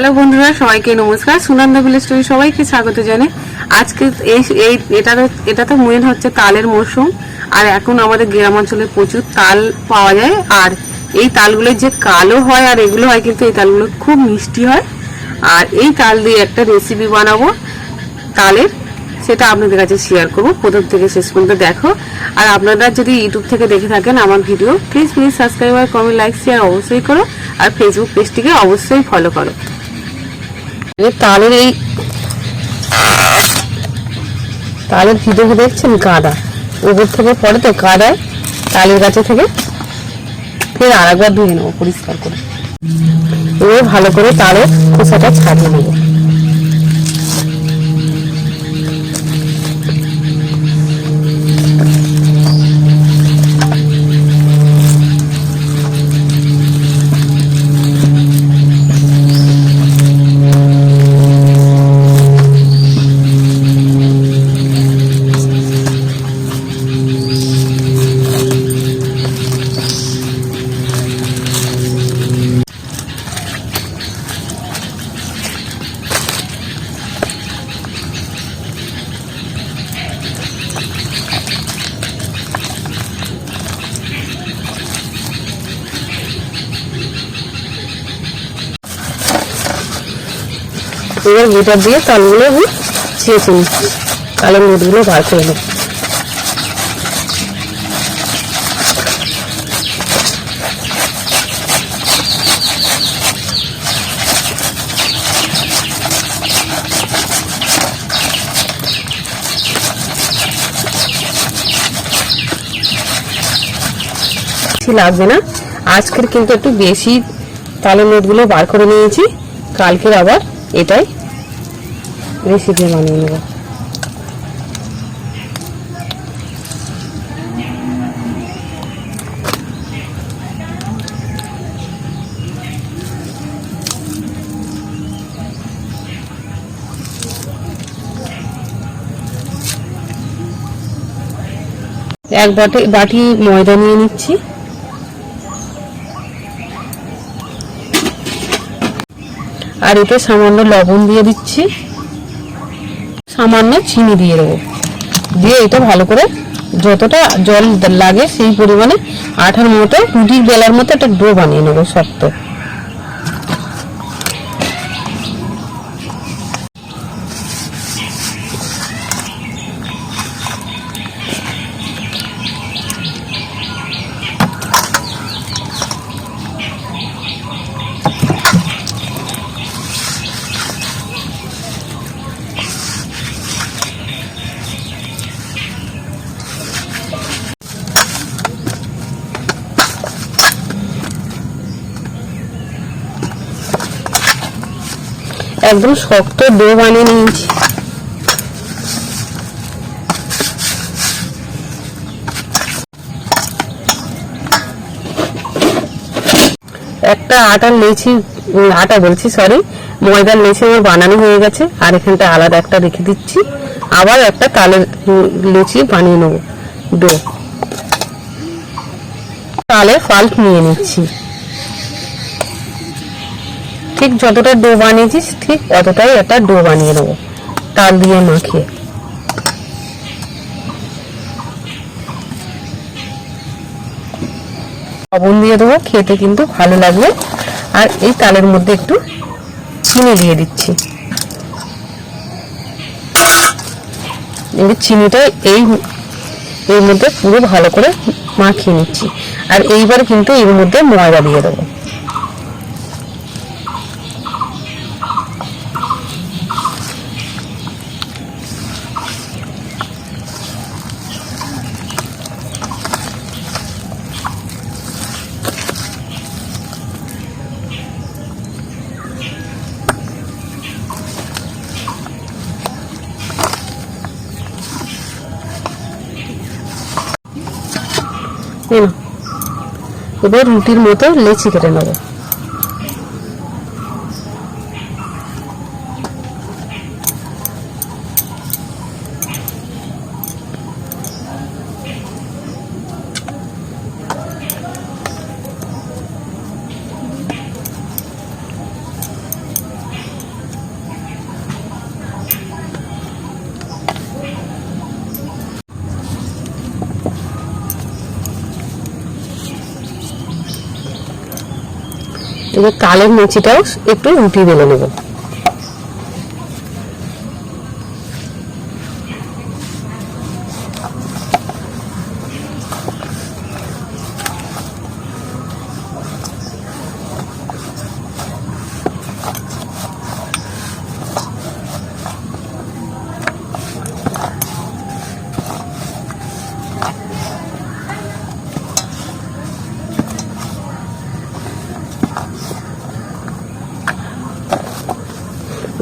Hello বন্ধুরা, সবাইকে নমস্কার। সুনন্দা ভিলেজ স্টোরি সবাইকে স্বাগত জানাই। আজকে এই এটা এটা তো মেন হচ্ছে তালের মরশুম আর এখন আমাদের গ্রাম অঞ্চলে প্রচুর তাল পাওয়া যায়। আর এই তালগুলো যে কালো হয় আর এগুলো হয় কিন্তু এই তালগুলো খুব মিষ্টি হয়। আর এই তাল দিয়ে একটা রেসিপি বানাবো তালের। সেটা আপনাদের কাছে শেয়ার করব। প্রথম থেকে শেষ পর্যন্ত দেখো। আর আপনারা যদি ইউটিউব থেকে দেখে থাকেন আমার ভিডিও প্লিজ প্লিজ সাবস্ক্রাইব আর কমেন্ট লাইক শেয়ার অবশ্যই করো। আর ফেসবুক পেজটিকে অবশ্যই ফলো করো। তালের এই তালের ভিতরে দেখছেন কাদা। ওপর থেকে পরে তো কাদায় তালের গাছে থেকে। ফের আর একবার ধুয়ে নেব পরিষ্কার করে। এবার ভালো করে তালের খোসাটা ছাড়িয়ে নেব। এবার গিটার দিয়ে তালগুলো আমি ছিঁড়েছি তালের মুড়গুলো বার করে নেব। লাগবে না। আজকের কিন্তু একটু বেশি তালের নোটগুলো বার করে নিয়েছি। কালকের আবার এটাই রেসিপি বানিয়ে নেব। এক বাটি বাটি ময়দা নিয়ে নিচ্ছি। আর এতে সামান্য লবণ দিয়ে দিচ্ছি। সামান্য চিনি দিয়ে দেবো। দিয়ে এটা ভালো করে যতটা জল লাগে সেই পরিমাণে আঠার মতো রুটির বেলার মতো একটা ডো বানিয়ে নেব শক্ত। একদম শক্ত ডো বানিয়ে নিয়েছি। একটা আটার লেচি আটা বলছি সরি ময়দার লেচি আমার বানানো হয়ে গেছে, আর এখানটা আলাদা একটা রেখে দিচ্ছি। আবার একটা তালের লুচি বানিয়ে নেব, ডো। তালে ফাল্ট নিয়ে নিচ্ছি। ঠিক যতটা ডো বানিয়েছিস, ঠিক অতটাই একটা ডো বানিয়ে নেব তাল দিয়ে মাখিয়ে। লবণ দিয়ে দেবো, খেতে কিন্তু ভালো লাগবে। আর এই তালের মধ্যে একটু চিনি দিয়ে দিচ্ছি। চিনিটা এই এর মধ্যে পুরো ভালো করে মাখিয়ে নিচ্ছি। আর এইবার কিন্তু এর মধ্যে ময়দা দিয়ে দেবো। এবার রুটির মতো লেচি কেটে নেব। এবার কালের মুচিটাও একটু রুটি বেলে নেব।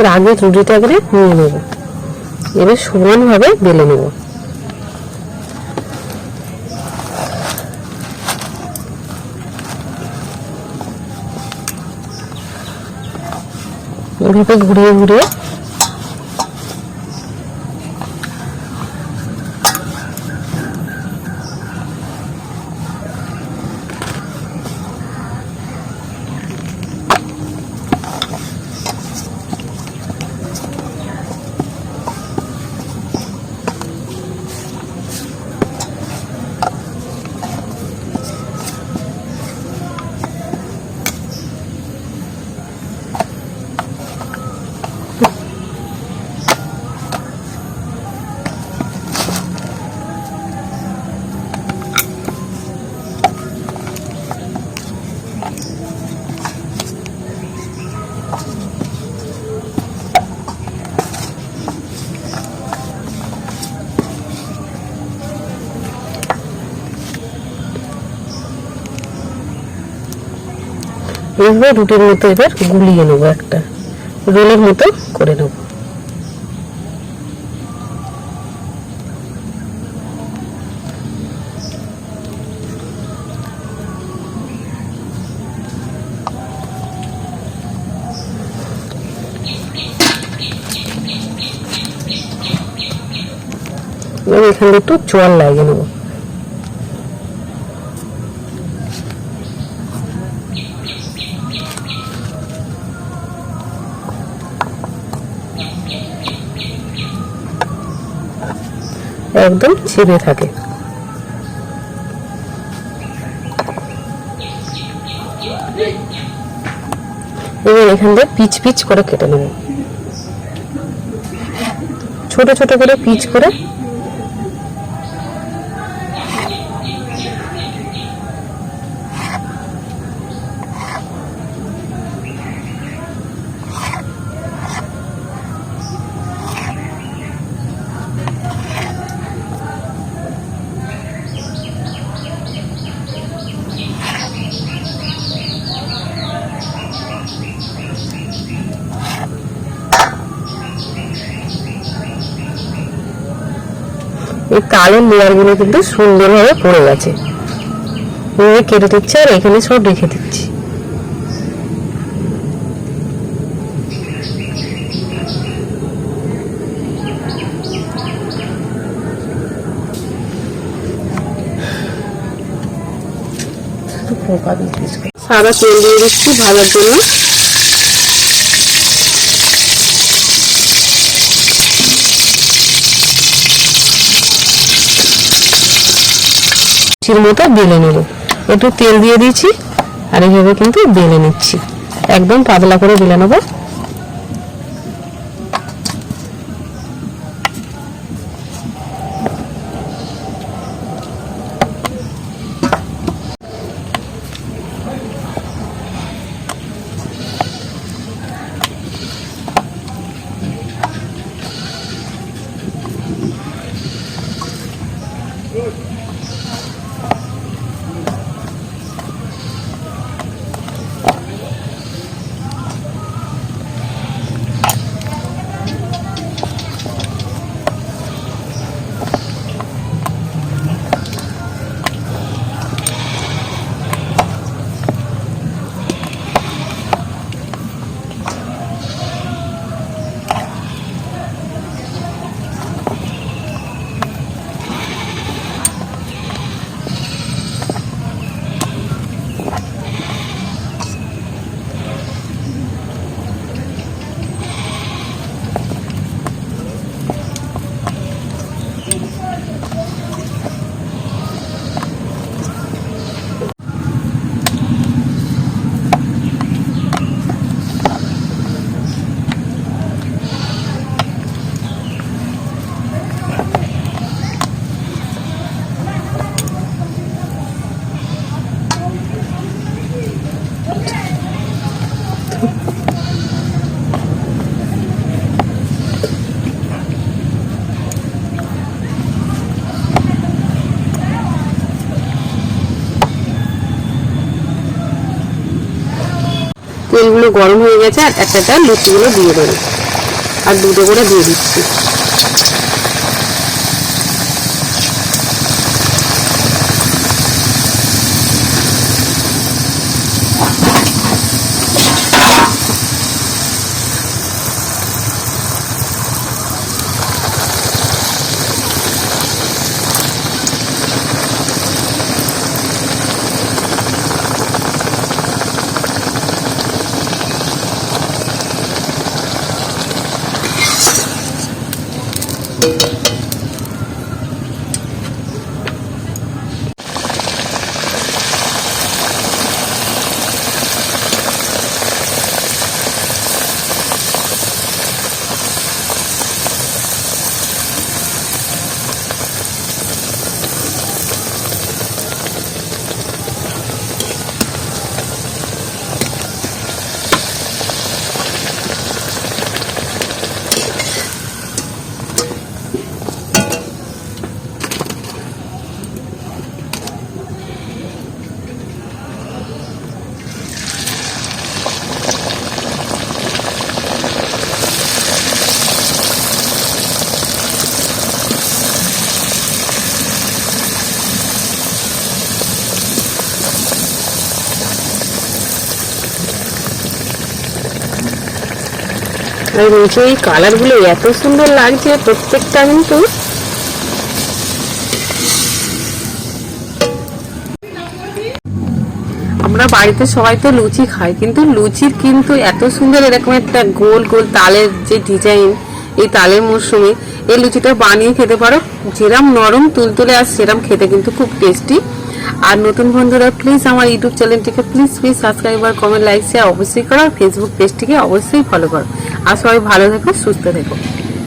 এবার আগে রুটিটা করে নিয়ে নেব। এবার সমানভাবে বেলে নেব। এভাবে ঘুরিয়ে ঘুরিয়ে এইভাবে রুটির মতো এবার গুলিয়ে নেব একটা। রোলের মতো করে নেব। এবার এখানে একটু জল লাগিয়ে নেব। একদম চিবে থাকে। এবার এখান দিয়ে পিচ পিচ করে কেটে নেব। ছোট ছোট করে পিচ করে তালের লেয়ারগুলো কিন্তু সুন্দরভাবে পড়ে গেছে। এভাবে কেটে দিচ্ছি আর এখানে সব রেখে দিচ্ছি। সাদা তেল দিয়ে দিচ্ছি ভাজার জন্য। লুচির মতো বেলে নেব একটু তেল দিয়ে দিয়েছি, আর এইভাবে কিন্তু বেলে নিচ্ছি। একদম পাতলা করে বেলে নেব। গরম হয়ে গেছে আর একটা একটা লুচিগুলো দিয়ে দেবো। আর দুটো করে দিয়ে দিচ্ছি। আর নিচে এই কালারগুলো এত সুন্দর লাগছে, প্রত্যেকটা কিন্তু আমরা বাড়িতে সবাই তো লুচি খাই, কিন্তু লুচির কিন্তু এত সুন্দর এরকম একটা গোল গোল তালের যে ডিজাইন এই তালের মরশুমে এই লুচিটা বানিয়ে খেতে পারো। যেরম নরম তুলতুলে আর সেরম খেতে কিন্তু খুব টেস্টি আর নতুন বন্ধুরা প্লিজ আমার ইউটিউব চ্যানেলটিকে প্লিজ প্লিজ সাবস্ক্রাইব আর কমেন্ট লাইক শেয়ার অবশ্যই করো। ফেসবুক পেজটিকে অবশ্যই ফলো করো। আর সবাই ভালো থেকো, সুস্থ থেকো।